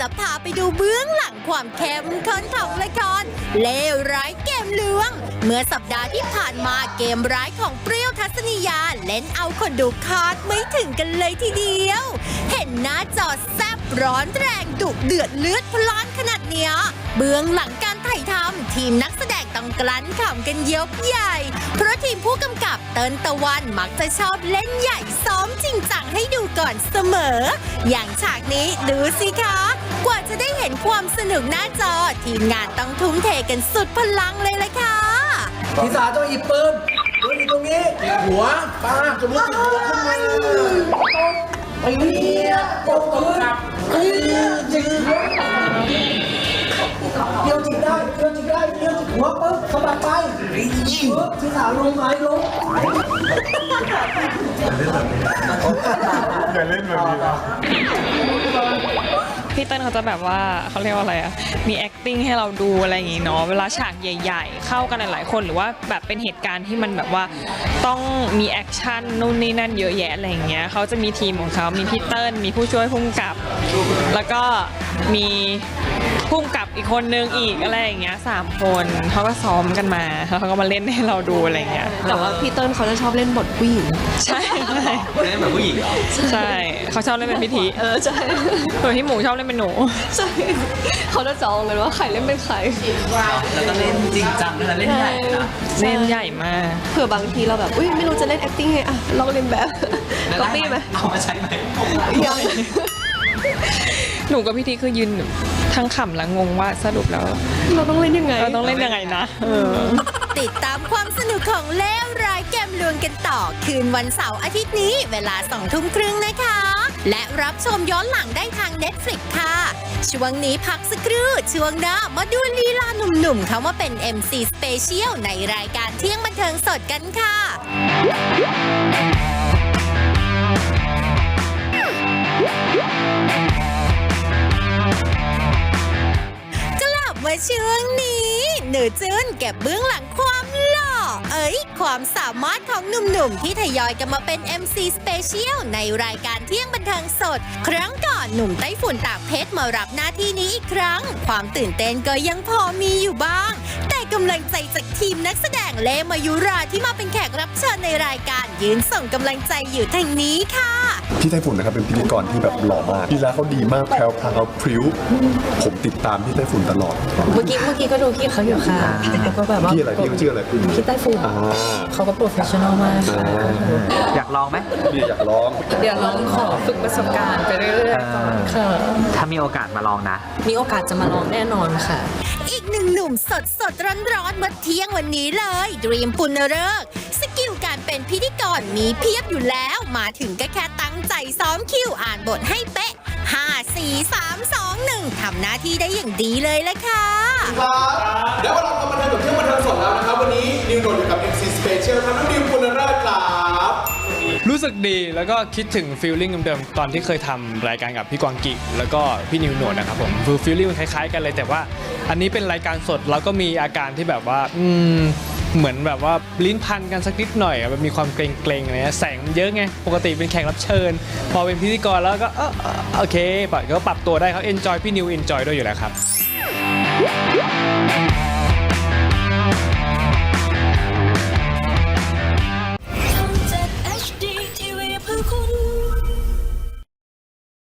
จะพาไปดูเบื้องหลังความเข้มข้นของละครเลวร้ายเกมเลวงเมื่อสัปดาห์ที่ผ่านมาเกมร้ายของเปรี้ยวทัศนียาเล่นเอาคนดูคาดไม่ถึงกันเลยทีเดียว เห็นหน้าจอแซบร้อนแรงดุเดือดเลือดพล่านขนาดเนี้ยเบื้องหลังการถ่ายทำทีมนักแสดงต้องกลั้นขำกันยกใหญ่ เพราะทีมผู้กำกับเตินตะวันมักจะชอบเล่นใหญ่ซ้อมจริงจังให้ดูก่อนเสมอ อย่างฉากนี้ดูสิคะ ว่าจะได้เห็นความสนุกหน้าจอ ทีมงานต้องทุ่มเทกันสุดพลังเลยละค่ะพี่สาวจะหยิบปืนปืนอยู่ตรงนี้หัวป้าจะมุดติดหัวขึ้นมาไอ้เนี่ยตกปืนไอ้จิกเดียวจิกได้เดียวจิกได้เดียวจิกหัวปึ๊บสะบัดไปปึ๊บพี่สาวลงไหลลง พี่เติ้ลเขาจะแบบว่าเขาเรียกว่าอะไรอะมี acting ให้เราดูอะไรอย่างงี้เนาะเวลาฉากใหญ่ ๆ เข้ากันหลายๆคนหรือว่าแบบเป็นเหตุการณ์ที่มันแบบว่าต้องมีแอคชั่นนู่นนี่นั่นเยอะแยะอะไรอย่างเงี้ยเขาจะมีทีมของเขามีพี่เติ้ลมีผู้ช่วยพุ่งกับ แล้วก็ มีพุ่มกับอีกคนนึงอีกอะไรอย่างเงี้ยสามคนเขาก็ซ้อมกันมาแล้วเขาก็มาเล่นให้เราดูอะไรอย่างเงี้ยแต่ว่าพี่เติ้ลเขาจะชอบเล่นบทผู้หญิงใช่ใช่เล่นแบบผู้หญิงเหรอใช่เขาชอบเล่นเป็นพิธีเออใช่ส่วนพี่หมูชอบเล่นเป็นหนูใช่เขาจะจองเลยว่าใครเล่นเป็นใครแล้วก็เล่นจริงจังด้วยนะเล่นใหญ่นะเล่นใหญ่มากเผื่อบางทีเราแบบอุ้ยไม่รู้จะเล่น acting ไงอะลองเล่นแบบแล้วก๊อปได้ปี้ไหมเอามาใช้ไหมยัง หนูกับพี่ทีคือยืนทั้งขำและงงว่าสรุปแล้ว เราต้องเล่นยังไง เราต้องเล่นยังไงนะเออ ติดตามความสนุกของเลวร้ายเกมลวงกันต่อ คืนวันเสาร์อาทิตย์นี้ เวลาสองทุ่มครึ่งนะคะ และรับชมย้อนหลังได้ทาง Netflix ค่ะ ช่วงนี้พักสักครู่ ช่วงหน้ามาดูลีลาหนุ่มๆเขามาเป็น MC Special ในรายการเที่ยงบันเทิงสดกันค่ะ ว่าช่วงนี้ หนูจืนเก็บเบื้องหลังความหล่อ เอ้ย ความสามารถของหนุ่มๆ ที่ทยอยกันมาเป็น MC Special ในรายการเที่ยงบันเทิงสด ครั้งก่อนหนุ่มไต้ฝุ่นตากเพชรมารับหน้าที่นี้อีกครั้ง ความตื่นเต้นก็ยังพอมีอยู่บ้าง แต่ กำลังใจจากทีมนักแสดงเลมายุราที่มาเป็นแขกรับเชิญในรายการยืนส่งกำลังใจอยู่ทางนี้ค่ะ พี่ไต้ฝุ่นนะครับเป็นพิธีกรที่แบบหล่อมากลีลาเขาดีมากแพรวพราวพริ้ว ผมติดตามพี่ไต้ฝุ่นตลอด เมื่อกี้เมื่อกี้ก็ดูพี่เขาอยู่ค่ะแล้วก็แบบว่าพี่อะไรพี่เขาชื่ออะไรพี่ไต้ฝุ่นอ่าเขาก็โปรเฟชชั่นอลมากค่ะอยากลองไหมพี่อยากร้อง เดี๋ยวลองขอฝึกประสบการณ์ไปเรื่อยๆก่อนค่ะถ้ามีโอกาสมาลองนะ มีโอกาสจะมาลองแน่นอนค่ะ อีกหนึ่งหนุ่มสดสดร้อนร้อนๆเมื่อเที่ยงวันนี้เลยดรีมปุณเริกษ์สกิลการเป็นพิธีกรมีเพียบอยู่แล้ว มาถึงก็แค่ตั้งใจซ้อมคิวอ่านบทให้เป๊ะ 5 4 3 2 1ทำหน้าที่ได้อย่างดีเลยละค่ะครับเดี๋ยวเราทำบันเทิงกับเที่ยงบันเทิงสดแล้วนะครับ วันนี้นิวโดดอยู่กับ MC Special ครับน้องนิวคุณเลิศครับ รู้สึกดีแล้วก็คิดถึงฟีลลิ่งเดิมๆตอนที่เคยทำรายการกับพี่กวางกิแล้วก็พี่นิวโหนดนะครับผมคือฟีลลิ่งมันคล้ายๆกันเลยแต่ว่า อันนี้เป็นรายการสดแล้วก็มีอาการที่แบบว่าอืมเหมือนแบบว่าลิ้นพันกันสักนิดหน่อยอะแบบมีความเกรงๆอะไรเงี้ยแสงมันเยอะไงปกติเป็นแขกรับเชิญ พอเป็นพิธีกรแล้วก็เออเออโอเคปะก็ปรับตัวได้เขาเอนจอยพี่นิวเอนจอยด้วยอยู่แล้วครับ